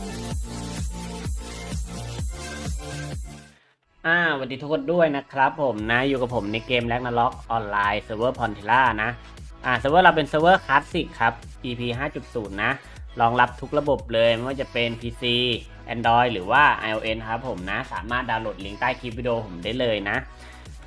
อ่าสวัสดีทุกคนด้วยนะครับผมนะอยู่กับผมในเกมแลกนาล็อกออนไลน์เซิร์ฟเวอร์พอนเทล่านะอ่าเซิร์ฟเวอร์เราเป็นเซิร์ฟเวอร์คลาสสิกครับ EP 5.0 นะรองรับทุกระบบเลยไม่ว่าจะเป็น PC Android หรือว่า iOS ครับผมนะ สามารถดาวน์โหลดลิงก์ใต้คลิปวิดีโอผมได้เลยนะ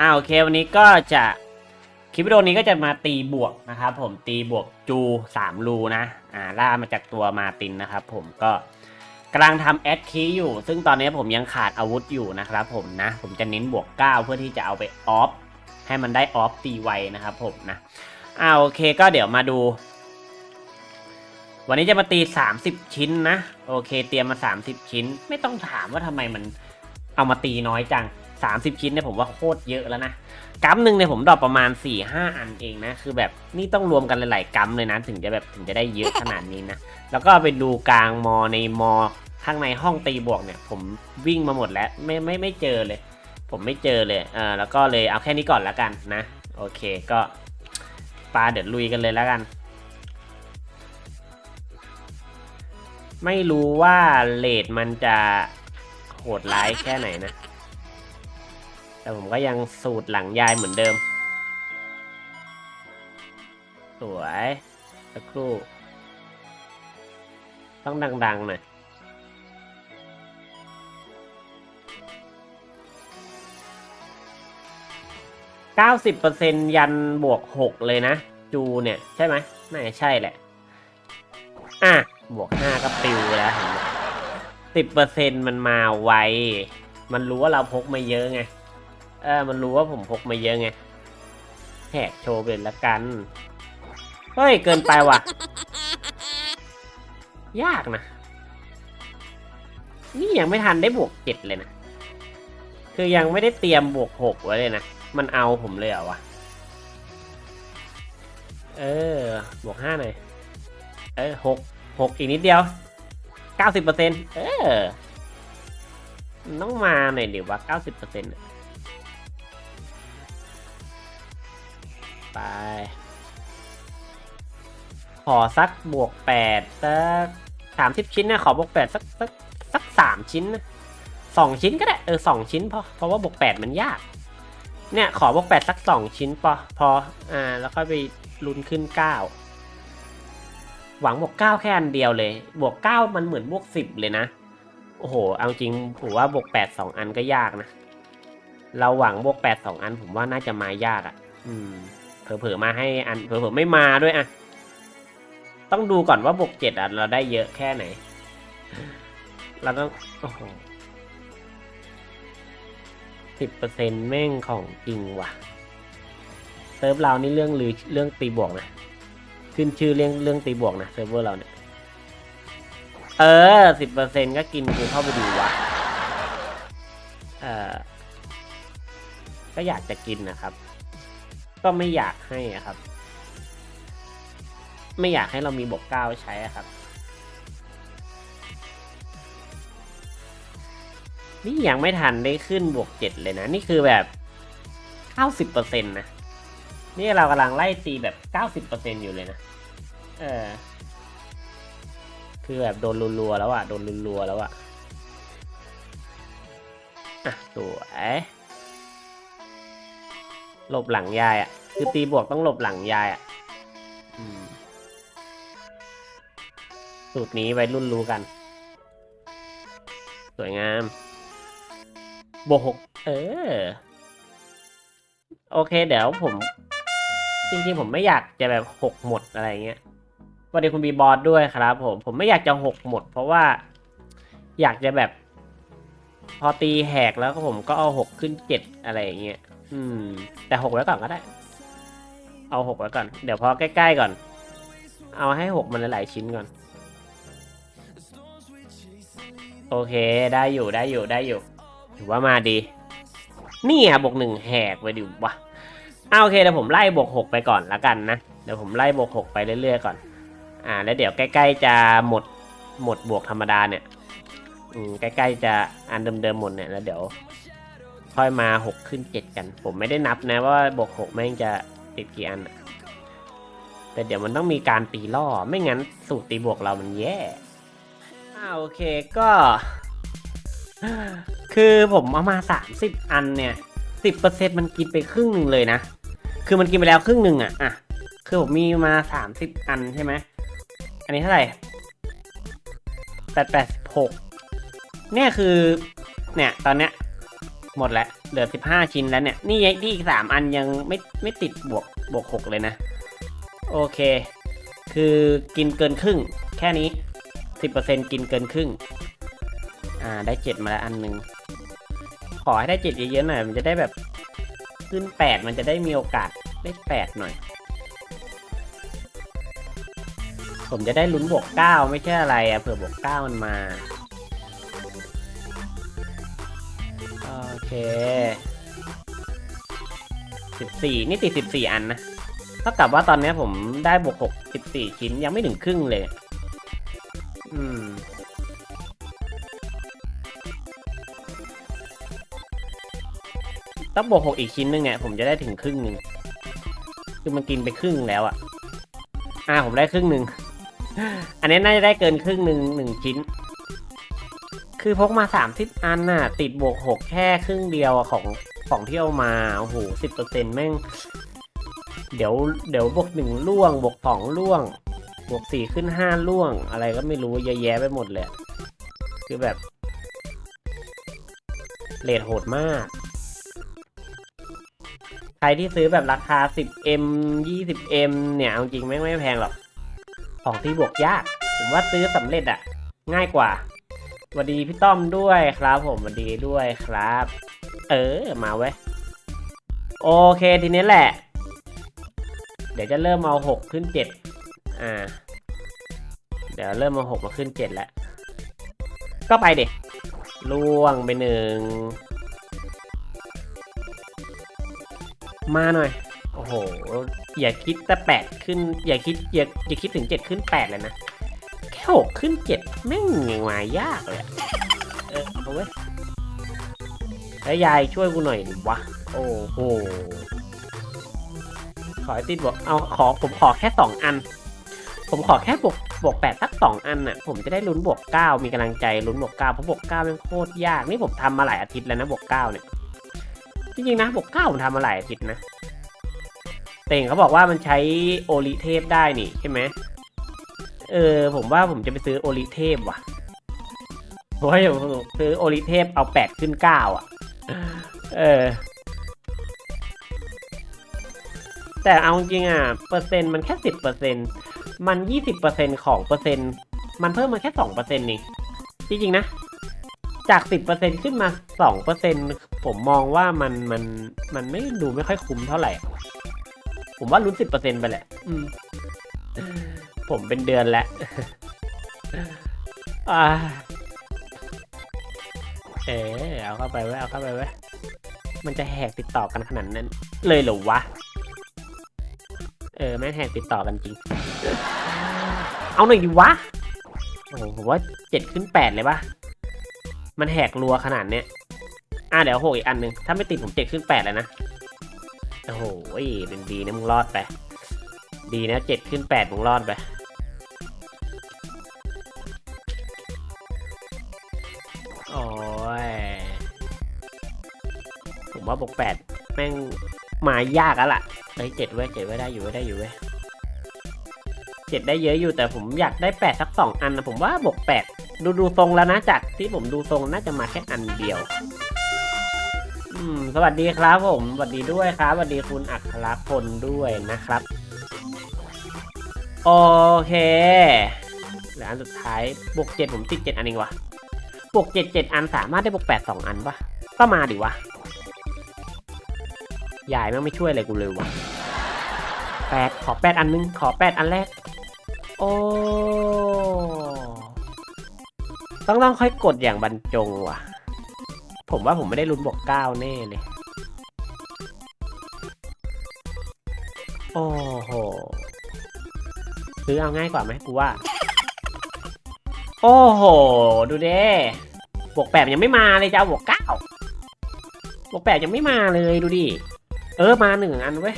อ่าโอเควันนี้ก็จะคลิปวิดีโอนี้ก็จะมาตีบวกนะครับผมตีบวกจู3รูนะอ่าล่ามาจากตัวมาตินนะครับผมก็ กำลังทำแอดคีอยู่ ซึ่งตอนนี้ผมยังขาดอาวุธอยู่นะครับผมนะ ผมจะเน้นบวก 9 เพื่อที่จะเอาไปออฟให้มันได้ออฟตีไวนะครับผมนะอ่าโอเคก็เดี๋ยวมาดู วันนี้จะมาตี 30 ชิ้นนะ โอเค เตรียมมา 30 ชิ้น ไม่ต้องถามว่าทำไมมันเอามาตีน้อยจัง 30 ชิ้นเนี่ยผมว่าโคตรเยอะแล้วนะกัมหนึ่งเนี่ยผมดรอปประมาณ 4-5 อันเองนะ คือแบบนี่ต้องรวมกันหลาย ๆกัมเลยนะ ถึงจะแบบถึงจะได้เยอะขนาดนี้นะ แล้วก็ไปดูกลางมอในมอ ข้างในห้องตีบวกเนี่ย ผมวิ่งมาหมดแล้วไม่ไม่ไม่เจอเลย ผมไม่เจอเลยเออแล้วก็เลยเอาแค่นี้ก่อนแล้วกันนะ โอเคก็ปลาเดี๋ยวลุยกันเลยแล้วกัน ไม่รู้ว่าเลดมันจะโหดร้ายแค่ไหนนะ แต่ผมก็ยังสูตรหลังยายเหมือนเดิม สวยสักครู่ ต้องดังๆหน่อย เก้าสิบเปอร์เซ็นยันบวกหกเลยนะ จูเนี่ย ใช่ไหมน่าจะใช่แหละ อะ บวกห้าก็ปิวแล้วสิบเปอร์เซ็นมันมาไว มันรู้ว่าเราพกมาเยอะไง เออ มันรู้ว่าผมพกมาเยอะไงแหกโชว์เป็นละกัน เฮ้ย เกินไปว่ะ ยากนะ นี่ยังไม่ทันได้บวกเจ็ดเลยนะ คือยังไม่ได้เตรียมบวกหกไว้เลยนะ มันเอาผมเลยเหรอวะ เออ บวกห้าหน่อย เออหกหกอีกนิดเดียวเก้าสิบเปอร์เซ็นเออ มันต้องมาหน่อยเดี๋ยววะเก้าสิบเปอร์เซ็นต์ไป ขอสักบวกแปดสักสามสิบชิ้นนะ ขอบวกแปดสักสักสักสามชิ้นนะสองชิ้นก็ได้ เออสองชิ้นพอเพราะว่าบวกแปดมันยาก เนี่ย ขอบวกแปดสักสองชิ้นพอพอ อ่า แล้วค่อยไปลุ้นขึ้นเก้าหวังบวกเก้าแค่อันเดียวเลย บวกเก้ามันเหมือนบวกสิบเลยนะ โอ้โห เอาจริงผมว่าบวกแปดสองอันก็ยากนะ เราหวังบวกแปดสองอันผมว่าน่าจะมายากอะ่ะ อืม เผลอๆมาให้อัน เผลอๆไม่มาด้วยอะ ต้องดูก่อนว่าบวกเจ็ดอะเราได้เยอะแค่ไหน เราต้อง โอ้โห สิบเปอร์เซ็นต์แม่งของจริงว่ะเซิร์ฟเรานี่เรื่องลือเรื่องตีบวกนะ ขึ้นชื่อเรื่องเรื่องตีบวกนะเซิร์ฟเวอร์เราเนี่ย เออสิบเปอร์เซ็นต์ก็กินกูเข้าไปดูวะเออก็อยากจะกินนะครับ ก็ไม่อยากให้อะครับ ไม่อยากให้เรามีบวกเก้าใช้อะครับ นี่ยังไม่ทันได้ขึ้นบวกเจ็ดเลยนะ นี่คือแบบเก้าสิบเปอร์เซ็นต์นะ นี่เรากำลังไล่ตีแบบเก้าสิบเปอร์เซ็นต์อยู่เลยนะ เออ คือแบบโดนรัวๆแล้วอะโดนรัวๆแล้วอะอะสวยหลบหลังยายอะคือตีบวกต้องหลบหลังยายอะสูตรนี้ไว้รุ่นรู้กัน สวยงาม บวกหกเออ โอเค เดี๋ยวผม จริงๆ ผมไม่อยากจะแบบหกหมดอะไรเงี้ยวัสดีคุณบีบอสด้วยครับ ผม ผมไม่อยากจะหกหมด เพราะว่า อยากจะแบบ พอตีแหกแล้วก็ผมก็เอาหกขึ้นเจ็ดอะไรอย่างเงี้ยอืม แต่หกไว้ก่อนก็ได้ เอาหกไว้ก่อน เดี๋ยวพอใกล้ๆก่อน เอาให้หกมันหลายๆชิ้นก่อน โอเค ได้อยู่ได้อยู่ได้อยู่ ถือว่ามาดี นี่อะบวกหนึ่งแหกไปดิวะเอาโอเคเดี๋ยวผมไล่บวกหกไปก่อนละกันนะ เดี๋ยวผมไล่บวกหกไปเรื่อยๆก่อน อ่า แล้วเดี๋ยวใกล้ๆจะหมดหมดบวกธรรมดาเนี่ย อืมใกล้ๆจะอันเดิมๆหมดเนี่ยแล้วเดี๋ยวค่อยมาหกขึ้นเจ็ดกัน ผมไม่ได้นับนะว่าบวกหกแม่งจะติดกี่อันแต่เดี๋ยวมันต้องมีการตีล่อไม่งั้นสูตรตีบวกเรามันแย่อ่าโอเคก็ คือผมเอามาสามสิบอันเนี่ยสิบเปอร์เซ็นมันกินไปครึ่งหนึ่งเลยนะ คือมันกินไปแล้วครึ่งหนึ่งอะอะ คือผมมีมาสามสิบอันใช่ไหม อันนี้เท่าไหร่แปดแปดสิบหกเนี่ยคือ เนี่ย ตอนเนี้ย หมดแล้ว เหลือสิบห้าชิ้นแล้วเนี่ย นี่ยังนี่อีกสามอันยังไม่ไม่ติดบวกบวกหกเลยนะ โอเค คือกินเกินครึ่ง แค่นี้สิบเปอร์เซ็นกินเกินครึ่ง อ่า ได้เจ็ดมาแล้วอันหนึ่ง ขอให้ได้เจ็ดเยอะๆหน่อย มันจะได้แบบขึ้นแปดมันจะได้มีโอกาสได้แปดหน่อย ผมจะได้ลุ้นบวกเก้าไม่ใช่อะไรอะเผื่อบวกเก้ามันมาโอเคสิบสี่นี่ติดสิบสี่อันนะเท่ากับว่าตอนนี้ผมได้บวกหกสิบสี่ชิ้นยังไม่ถึงครึ่งเลย ต้องบวกหกอีกชิ้นนึงเนี่ยผมจะได้ถึงครึ่งหนึ่งคือมันกินไปครึ่งแล้วอะอ่าผมได้ครึ่งหนึ่งอันนี้น่าจะได้เกินครึ่งหนึ่งหนึ่งชิ้น คือพกมาสามสิบอันน่ะ ติดบวกหกแค่ครึ่งเดียวของของที่เอามาโอ้โหสิบเปอร์เซ็นต์แม่ง เดี๋ยวเดี๋ยวบวกหนึ่งล่วง บวกสองล่วง บวกสี่ขึ้นห้าล่วง อะไรก็ไม่รู้เยอะแยะไปหมดเลย คือแบบเลทโหดมาก ใครที่ซื้อแบบราคา 10m 20m เนี่ยจริงไม่ไม่แพงหรอก ของที่บวกยาก ผมว่าซื้อสำเร็จอะง่ายกว่าสวัสดีพี่ต้อมด้วยครับ ผมสวัสดีด้วยครับ เออมาไว้ยโอเคทีนี้แหละ เดี๋ยวจะเริ่มเอาหกขึ้นเจ็ดอ่า เดี๋ยวเริ่มเอาหกมาขึ้นเจ็ดแล้ว ก็ไปเด็ล่วงไปหนึ่ง มาหน่อย โอ้โห อย่าคิดแต่แปดขึ้น อย่าคิดอย่าอย่าคิดถึงเจ็ดขึ้นแปดเลยนะ แค่หกขึ้นเจ็ดแม่งยังมายากเลยอะเออเอาไว้ยแล้วยายช่วยกูหน่อยดิวะ โอ้โห ขอให้ติดบอก เอาขอผมขอแค่สองอัน ผมขอแค่บวกบวกแปดสักสองอันน่ะ ผมจะได้ลุ้นบวกเก้ามีกำลังใจลุ้นบวกเก้าเพราะบวกเก้าเป็นโคตรยาก นี่ผมทำมาหลายอาทิตย์แล้วนะบวกเก้าเนี่ย จริงๆนะบวกเก้าผมทำมาหลายอาทิตย์นะ แต่เห็นเขาบอกว่ามันใช้โอลิเทพได้นี่ใช่ไหมเออ ผมว่าผมจะไปซื้อโอลิเทพว่ะเพราะว่าผมซื้อโอลิเทพเอาแปดขึ้นเก้าอะ เออ แต่เอาจริงอะ เปอร์เซ็นต์มันแค่สิบเปอร์เซ็นต์มันยี่สิบเปอร์เซ็นต์ของเปอร์เซ็นต์ มันเพิ่มมาแค่สองเปอร์เซ็นต์นี่ จริงๆนะ จากสิบเปอร์เซ็นขึ้นมาสองเปอร์เซ็นผมมองว่ามันมันมันไม่ดูไม่ค่อยคุ้มเท่าไหร่ ผมว่าลุ้นสิบเปอร์เซ็นไปแหละอืมผมเป็นเดือนแล้วอ่าเออเอาเข้าไปไว้ยเอาเข้าไปไว้ยมันจะแหกติดต่อกันขนาดนั้น เลยเหรอวะ เออแม่งแหกติดต่อกันจริง เอาหน่อยดิวะ โอ้โหผมว่าเจ็ดขึ้นแปดเลยปะ มันแหกรัวขนาดเนี้ย อะเดี๋ยวหกอีกอันหนึ่งถ้าไม่ติดผมเจ็ดขึ้นแปดเลยนะ โอ้โหเป็นดีนะมึงรอดไป ดีนะเจ็ดขึ้นแปดมึงรอดไปโอ้ย ผมว่าบวกแปดแม่งมายากแล้วล่ะเฮ้ยเจ็ดไว้ยเจ็ดไว้ได้อยู่ไว้ได้อยู่เว้ยเจ็ดได้เยอะอยู่แต่ผมอยากได้แปดสักสองอันนะผมว่าบวกแปด ดูดูทรงแล้วนะจากที่ผมดูทรงน่าจะมาแค่อันเดียว อืม สวัสดีครับผมสวัสดีด้วยครับสวัสดีคุณอัครพลด้วยนะครับ โอเคเหลืออันสุดท้ายบวกเจ็ดผมติดเจ็ดอันเองวะบวกเจ็ดเจ็ดอันสามารถได้บวกแปดสองอันปะก็มาดิวะยายแม่งไม่ช่วยอะไรกูเลยวะแปดขอแปดอันนึง ขอแปดอันแรก โอ้ ต้องต้องค่อยกดอย่างบรรจงว่ะ ผมว่าผมไม่ได้ลุ้นบวกเก้าแน่เลย โอ้โหซื้อเอาง่ายกว่าไหมกูว่า โอ้โห ดูเด้บวกแปดยังไม่มาเลยจะเอาบวกเก้าบวกแปดยังไม่มาเลยดูดิ เออมาหนึ่งอันเว้ย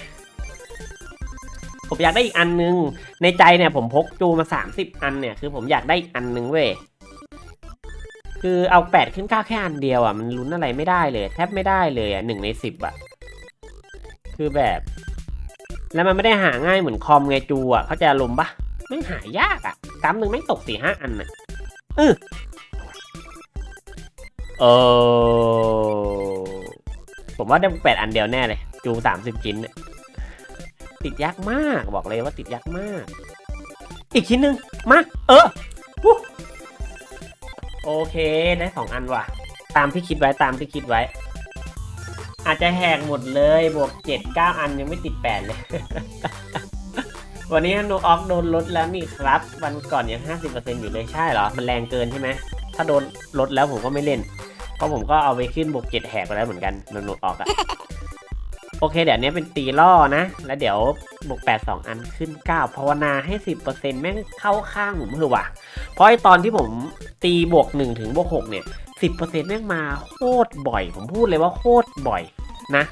ผมอยากได้อีกอันนึง ในใจเนี่ยผมพกจูมาสามสิบอันเนี่ย คือผมอยากได้อีกอันนึงเว้ย คือเอาแปดขึ้นเก้าแค่อันเดียวอะ มันลุ้นอะไรไม่ได้เลย แทบไม่ได้เลยอะหนึ่งในสิบอะ คือแบบ แล้วมันไม่ได้หาง่ายเหมือนคอมไงจูอะเขาจะอารมปะไม่หายากอะกำหนึ่งไม่ตกสี่ห้าอันอะเออเออผมว่าได้แปดอันเดียวแน่เลย จูสามสิบชิ้น ติดยากมากบอกเลยว่าติดยากมาก อีกชิ้นหนึ่งมา เออ โอเคได้สองอันว่ะ ตามที่คิดไว้ตามที่คิดไว้ อาจจะแหกหมดเลยบวกเจ็ดเก้าอันยังไม่ติดแปดเลย วันนี้นูออกโดนลดแล้วนี่ครับ วันก่อนยังห้าสิบเปอร์เซ็นอยู่เลยใช่เหรอ มันแรงเกินใช่ไหมถ้าโดนลดแล้วผมก็ไม่เล่น เพราะผมก็เอาไปขึ้นบวกเจ็ดแหกไปแล้วเหมือนกันโดนลดออกอะ โอเคเดี๋ยวนี้เป็นตีล่อนะ แล้วเดี๋ยวบวกแปดสองอันขึ้นเก้าภาวนาให้สิบเปอร์เซ็นแม่งเข้าข้างผมเถอะว่ะ เพราะไอตอนที่ผมตีบวกหนึ่งถึงบวกหกเนี่ยสิบเปอร์เซ็นแม่งมาโคตรบ่อย ผมพูดเลยว่าโคตรบ่อยนะ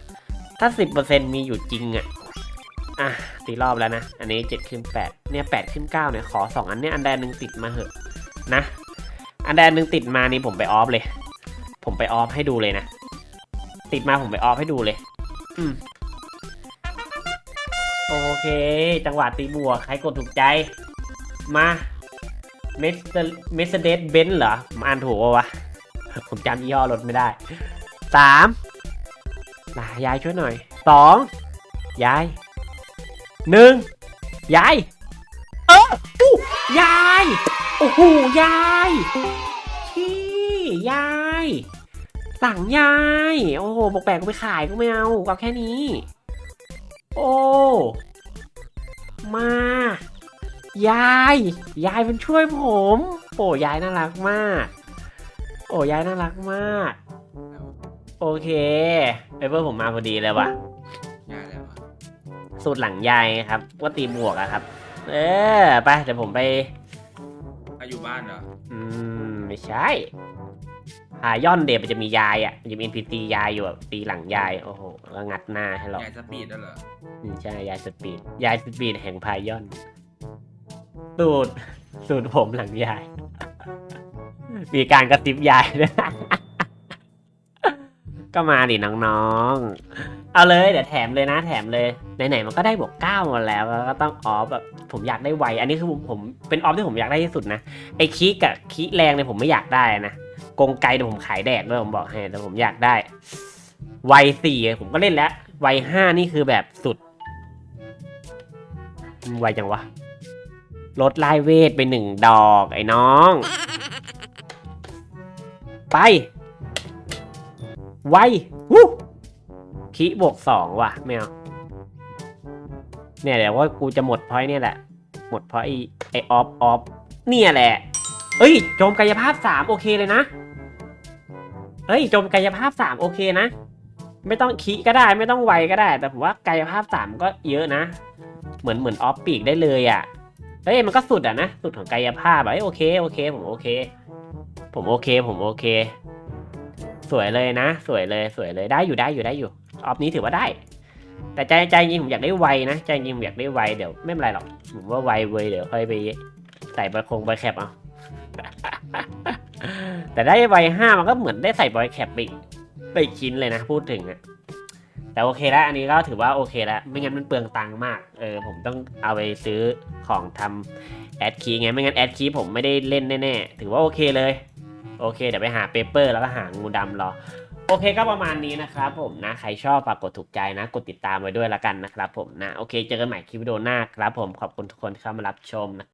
ถ้าสิบเปอร์เซ็นมีอยู่จริงอะอะตีรอบแล้วนะ อันนี้เจ็ดขึ้นแปดเนี่ยแปดขึ้นเก้าเนี่ย ขอสองอันเนี่ย อันใดหนึ่งติดมาเหอะนะ อันใดหนึ่งติดมานี่ผมไปออฟเลย ผมไปออฟให้ดูเลยนะ ติดมาผมไปออฟให้ดูเลย โอเค จังหวะตีบวก ใครกดถูกใจ มาเมสเมสเดสเบนซ์เหรอมาอ่านถูกปะวะ ผมจำยี่ห้อรถไม่ได้สามลายายช่วยหน่อยสองยายหนึ่งยาย เอออู้ยาย โอ้โห ยายชี่ยาย สั่งยาย โอ้โหบอกแปลกกูไปขายก็ไม่เอาก็แค่นี้ โอ้ มา ยาย ยายมันช่วยผม โอ้ยายน่ารักมาก โอ้ยายน่ารักมาก โอเคเปเปอร์ผมมาพอดีเลยว่ะง่ายแล้วอะสูตรหลังยายครับว่าตีบวกอะครับ เออ ไป เดี๋ยวผมไปอะอยู่บ้านเหรอ อืม ไม่ใช่ หาย่อนเดบมันจะมียายอะมันจะมี NPC ยายอยู่แบบตีหลังยายโอ้โหแล้วงัดหน้าให้เราใหญ่สปีดแล้วเหรออืมใช่ยายสปีดยายสปีดแห่งพายย่อนสูตรสูตรผมหลังยาย มีการกระซิบยายด้วยก็มาดิน้องๆ เอาเลยเดี๋ยวแถมเลยนะแถมเลยไหนๆมันก็ได้บวกเก้ามาแล้วก็ต้องออฟแบบผมอยากได้ไว อันนี้คือผมผมเป็นออฟที่ผมอยากได้ที่สุดนะไอ้คีกับคีแรงเนี่ยผมไม่อยากได้นะ กงไกเนี่ยผมขายแดกด้วยผมบอกให้แต่ผมอยากได้ไวสี่ผมก็เล่นแล้วไวห้านี่คือแบบสุดไวจังวะลดไล่เวทไปหนึ่งดอกไอ้น้อง ไป ไววู้คีบวกสองว่ะไม่เอาเนี่ยเดี๋ยวว่ากูจะหมดพอยเนี่ยแหละ หมดพราะไอไอออฟออฟเนี่ยแหละ เอ้ย โจมกายภาพสามโอเคเลยนะ เฮ้ยโจมกายภาพสามโอเคนะ ไม่ต้องคีก็ได้ไม่ต้องไวก็ได้ แต่ผมว่ากายภาพสามก็เยอะนะ เหมือนเหมือนออฟปีกได้เลยอะเฮ้ยมันก็สุดอะนะ สุดของกายภาพอะเอ้ยโอเคโอเคผมโอเค ผมโอเคผมโอเค สวยเลยนะ สวยเลยสวยเลยได้อยู่ได้อยู่ได้อยู่ออฟนี้ถือว่าได้ แต่ใจใจจริงผมอยากได้ไวนะใจจริงผมอยากได้ไวเดี๋ยวไม่เป็นไรหรอกผมว่าไวเว้ยเดี๋ยวค่อยไปใส่บอยคงบอยแคปเอา แต่ได้ไวห้ามันก็เหมือนได้ใส่บอยแคปไปไปอีกชิ้นเลยนะพูดถึงอะแต่โอเคแล้วอันนี้ก็ถือว่าโอเคแล้วไม่งั้นมันเปลืองตังค์มากเออผมต้องเอาไปซื้อของทำแอดคีไงไม่งั้นแอดคีผมไม่ได้เล่นแน่ๆถือว่าโอเคเลยโอเคเดี๋ยวไปหาเปเปอร์แล้วก็หางูดำรอโอเคก็ประมาณนี้นะครับผมนะใครชอบฝากกดถูกใจนะ กดติดตามไว้ด้วยละกันนะครับผมนะโอเคเจอกันใหม่คลิปวิดีโอหน้าครับผมขอบคุณทุกคนที่เข้ามารับชมนะ